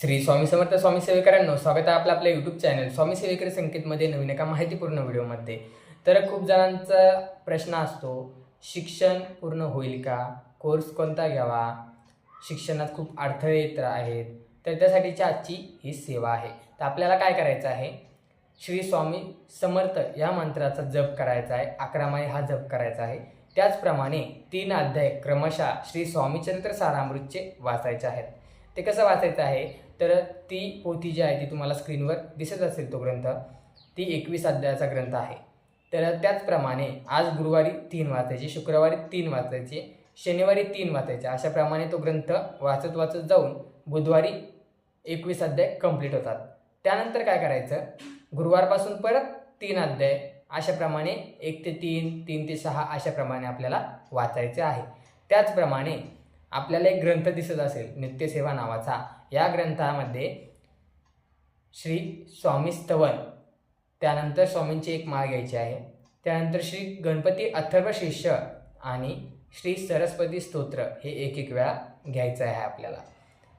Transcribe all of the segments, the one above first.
श्री स्वामी समर्थ स्वामी सेवेकरांनो स्वागत आहे आपलं आपल्या यूट्यूब चॅनल स्वामी सेवेकर संकेतमध्ये नवीन एका माहितीपूर्ण व्हिडिओमध्ये. तर खूप जणांचा प्रश्न असतो शिक्षण पूर्ण होईल का? कोर्स कोणता घ्यावा? शिक्षणात खूप अडथळे येत आहेत. तर त्यासाठीची आजची ही सेवा आहे. तर आपल्याला काय करायचं आहे? श्री स्वामी समर्थ या मंत्राचा जप करायचा आहे. अकरामाई हा जप करायचा आहे. त्याचप्रमाणे तीन अध्याय क्रमशः श्री स्वामीचरित्र सारामृतचे वाचायचे आहेत. ते कसं वाचायचं आहे? तर ती पोथी जी आहे ती तुम्हाला स्क्रीनवर दिसत असेल तो ग्रंथ ती एकवीस अध्यायाचा ग्रंथ आहे. तर त्याचप्रमाणे आज गुरुवारी तीन वाचायची शुक्रवारी तीन वाचायची शनिवारी तीन वाचायचे अशाप्रमाणे तो ग्रंथ वाचत वाचत जाऊन बुधवारी एकवीस अध्याय कंप्लीट होतात. त्यानंतर काय करायचं? गुरुवारपासून परत तीन अध्याय अशाप्रमाणे एक ते तीन तीन ते सहा अशाप्रमाणे आपल्याला वाचायचे आहे. त्याचप्रमाणे आपल्याला एक ग्रंथ दिसत असेल नित्यसेवा नावाचा. या ग्रंथामध्ये श्री स्वामी स्तवन त्यानंतर स्वामींची एक माळ घ्यायची आहे. त्यानंतर श्री गणपती अथर्व शिष्य आणि श्री सरस्वती स्तोत्र हे एक एक वेळा घ्यायचं आहे आपल्याला.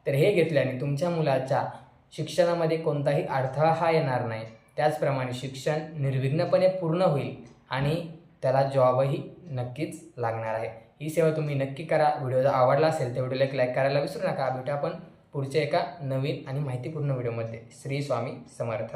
तर हे घेतल्याने तुमच्या मुलाच्या शिक्षणामध्ये कोणताही अडथळा हा येणार नाही. त्याचप्रमाणे शिक्षण निर्विघ्नपणे पूर्ण होईल आणि त्याला जॉबही नक्कीच लागणार आहे. ही सेवा तुम्ही नक्की करा. व्हिडिओ जर आवडला असेल तर व्हिडिओला एक लाईक करायला विसरू नका. भेटू आपण पुढच्या एका नवीन आणि माहितीपूर्ण व्हिडिओमध्ये. श्री स्वामी समर्थ.